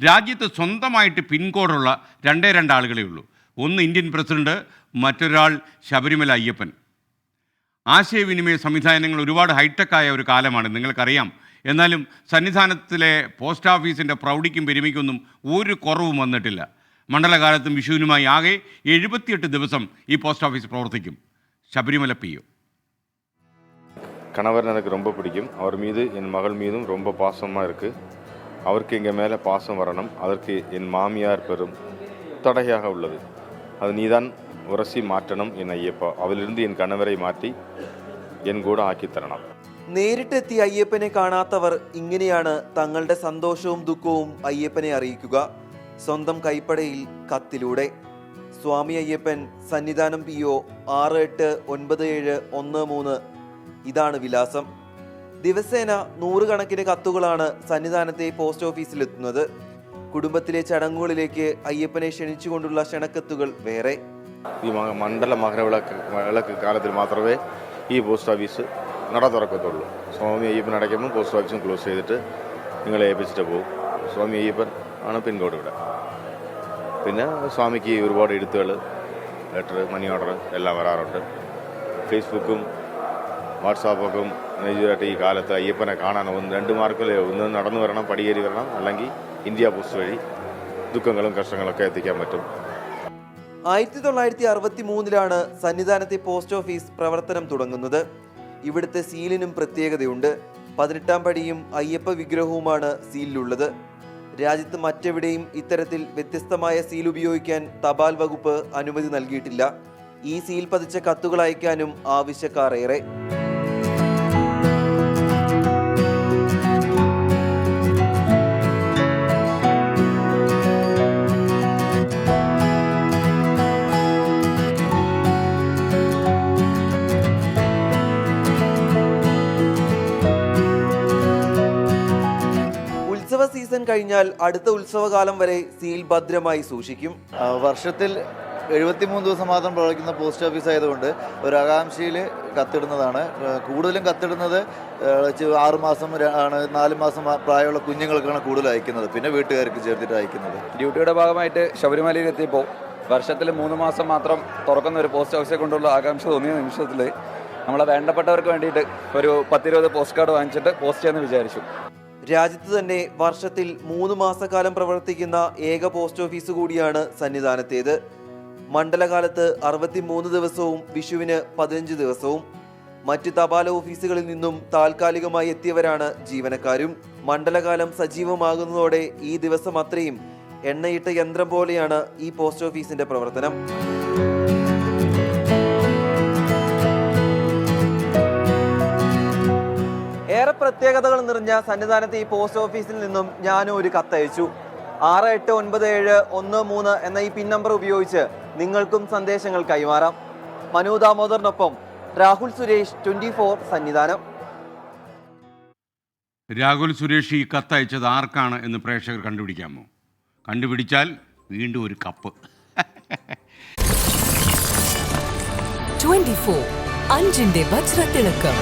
രാജ്യത്ത് സ്വന്തമായിട്ട് പിൻകോഡുള്ള രണ്ടേ രണ്ട് ആളുകളേ ഉള്ളൂ ഒന്ന് ഇന്ത്യൻ പ്രസിഡന്റ് മറ്റൊരാൾ ശബരിമല അയ്യപ്പൻ ആശയവിനിമയ സംവിധാനങ്ങൾ ഒരുപാട് ഹൈടെക് ആയ ഒരു കാലമാണ് നിങ്ങൾക്കറിയാം എന്നാലും സന്നിധാനത്തിലെ പോസ്റ്റ് ഓഫീസിൻ്റെ പ്രൗഢിക്കും പെരുമയ്ക്കൊന്നും ഒരു കുറവും വന്നിട്ടില്ല മണ്ഡലകാലത്തും വിഷുവിനുമായി ആകെ എഴുപത്തിയെട്ട് ദിവസം ഈ പോസ്റ്റ് ഓഫീസ് പ്രവർത്തിക്കും ശബരിമല പി ഒ கணவர் எனக்கு ரொம்ப பிடிக்கும் அவர் மீது என் மகள் மீதும் ரொம்ப பாசமாக இருக்குது அவருக்கு எங்கள் மேலே பாசம் வரணும் அதற்கு என் மாமியார் பெரும் தடையாக உள்ளது அது நீதான் உரசி மாற்றணும் என் ஐயப்பா அதிலிருந்து என் கணவரை மாற்றி என் கூட ஆக்கி தரணும் നേരിട്ടെത്തി അയ്യപ്പനെ കാണാത്തവർ ഇങ്ങനെയാണ് തങ്ങളുടെ സന്തോഷവും ദുഃഖവും അയ്യപ്പനെ അറിയിക്കുക സ്വന്തം കൈപ്പടയിൽ കത്തിലൂടെ സ്വാമി അയ്യപ്പൻ സന്നിധാനം പി ഒ ആറ് എട്ട് ഒൻപത് ഏഴ് ഒന്ന് മൂന്ന് ഇതാണ് വിലാസം ദിവസേന നൂറുകണക്കിന് കത്തുകളാണ് സന്നിധാനത്തെ പോസ്റ്റ് ഓഫീസിലെത്തുന്നത്. കുടുംബത്തിലെ ചടങ്ങുകളിലേക്ക് അയ്യപ്പനെ ക്ഷണിച്ചുകൊണ്ടുള്ള ക്ഷണക്കത്തുകൾ വേറെ. ഈ മണ്ഡല മകരവിളക്ക് വിളക്ക് കാലത്തിൽ മാത്രമേ ഈ പോസ്റ്റ് ഓഫീസ് നട തുറക്കത്തുള്ളൂ. സ്വാമി അയ്യപ്പൻ അടയ്ക്കുമ്പോൾ പോസ്റ്റ് ഓഫീസും ക്ലോസ് ചെയ്തിട്ട് നിങ്ങളെ ഏൽപ്പിച്ചിട്ട് പോകും. സ്വാമി അയ്യപ്പൻ ആണ് പിൻകോഡ് ഇവിടെ. പിന്നെ സ്വാമിക്ക് ഒരുപാട് എഴുത്തുകൾ ലെറ്റർ മണി ഓർഡർ എല്ലാം വരാറുണ്ട്. ഫേസ്ബുക്കും വാട്സാപ്പൊക്കെ മേജറായിട്ട് ഈ കാലത്ത് അയ്യപ്പനെ കാണാൻ ഒന്ന് രണ്ട് മാർക്കിൽ ഒന്ന് നടന്നു വരണം പടിയേറി വരണം അല്ലെങ്കിൽ ഇന്ത്യ പോസ്റ്റ് വഴി ദുഃഖങ്ങളും കഷ്ടങ്ങളൊക്കെ എത്തിക്കാൻ പറ്റും. ആയിരത്തി തൊള്ളായിരത്തി അറുപത്തി മൂന്നിലാണ് സന്നിധാനത്തെ പോസ്റ്റ് ഓഫീസ് പ്രവർത്തനം തുടങ്ങുന്നത്. ഇവിടുത്തെ സീലിനും പ്രത്യേകതയുണ്ട്. പതിനെട്ടാം പടിയും അയ്യപ്പ വിഗ്രഹവുമാണ് സീലിലുള്ളത്. രാജ്യത്ത് മറ്റെവിടെയും ഇത്തരത്തിൽ വ്യത്യസ്തമായ സീൽ ഉപയോഗിക്കാൻ തപാൽ വകുപ്പ് അനുമതി നൽകിയിട്ടില്ല. ഈ സീൽ പതിച്ച കത്തുകൾ അയക്കാനും ആവശ്യക്കാർ ഉത്സവ സീസൺ കഴിഞ്ഞാൽ അടുത്ത ഉത്സവകാലം വരെ സീൽ ഭദ്രമായി സൂക്ഷിക്കും. വർഷത്തിൽ എഴുപത്തിമൂന്ന് ദിവസം മാത്രം പ്രവർത്തിക്കുന്ന പോസ്റ്റ് ഓഫീസ് ആയതുകൊണ്ട് ഒരു ആകാംക്ഷയിൽ കത്തിടുന്നതാണ് കൂടുതലും കത്തിടുന്നത് ആറുമാസം മാസം ആണ് നാല് മാസം പ്രായമുള്ള കുഞ്ഞുങ്ങൾക്കാണ് കൂടുതൽ അയക്കുന്നത്. പിന്നെ വീട്ടുകാർക്ക് ചേർത്തിട്ട് അയക്കുന്നത്. ഡ്യൂട്ടിയുടെ ഭാഗമായിട്ട് ശബരിമലയിൽ എത്തിയപ്പോൾ വർഷത്തിൽ മൂന്ന് മാസം മാത്രം തുറക്കുന്ന ഒരു പോസ്റ്റ് ഓഫീസെ കൊണ്ടുള്ള ആകാംക്ഷ തോന്നിയ നിമിഷത്തിൽ നമ്മളെ വേണ്ടപ്പെട്ടവർക്ക് വേണ്ടിയിട്ട് ഒരു പത്തിരുപത് പോസ്റ്റ് കാർഡ് വാങ്ങിച്ചിട്ട് പോസ്റ്റ് ചെയ്യാമെന്ന് വിചാരിച്ചു. രാജ്യത്ത് തന്നെ വർഷത്തിൽ മൂന്ന് മാസക്കാലം പ്രവർത്തിക്കുന്ന ഏക പോസ്റ്റ് ഓഫീസ് കൂടിയാണ് സന്നിധാനത്തേത്. മണ്ഡലകാലത്ത് അറുപത്തിമൂന്ന് ദിവസവും വിഷുവിന് പതിനഞ്ച് ദിവസവും. മറ്റ് തപാൽ ഓഫീസുകളിൽ നിന്നും താൽക്കാലികമായി എത്തിയവരാണ് ജീവനക്കാരും. മണ്ഡലകാലം സജീവമാകുന്നതോടെ ഈ ദിവസം അത്രയും എണ്ണയിട്ട യന്ത്രം പോലെയാണ് ഈ പോസ്റ്റ് ഓഫീസിന്റെ പ്രവർത്തനം. ഏറെ പ്രത്യേകതകൾ നിറഞ്ഞ സന്നിധാനത്ത് ഈ പോസ്റ്റ് ഓഫീസിൽ നിന്നും ഞാനും ഒരു കത്തയച്ചു. ആറ് എട്ട് ഒൻപത് ഏഴ് ഒന്ന് മൂന്ന് എന്ന ഈ പിൻ നമ്പർ ഉപയോഗിച്ച് നിങ്ങൾക്കും സന്ദേശങ്ങൾ കൈമാറാം. മനു ദാമോദറിനൊപ്പം രാഹുൽ സുരേഷ് ട്വന്റി ഫോർ സന്നിധാനം. രാഹുൽ സുരേഷ് ഈ കത്തയച്ചത് ആർക്കാണ് എന്ന് പ്രേക്ഷകർ കണ്ടുപിടിക്കാമോ? കണ്ടുപിടിച്ചാൽ വീണ്ടും ഒരു കപ്പ്. 24 അഞ്ചിന്റെ വജ്രത്തിളക്കം.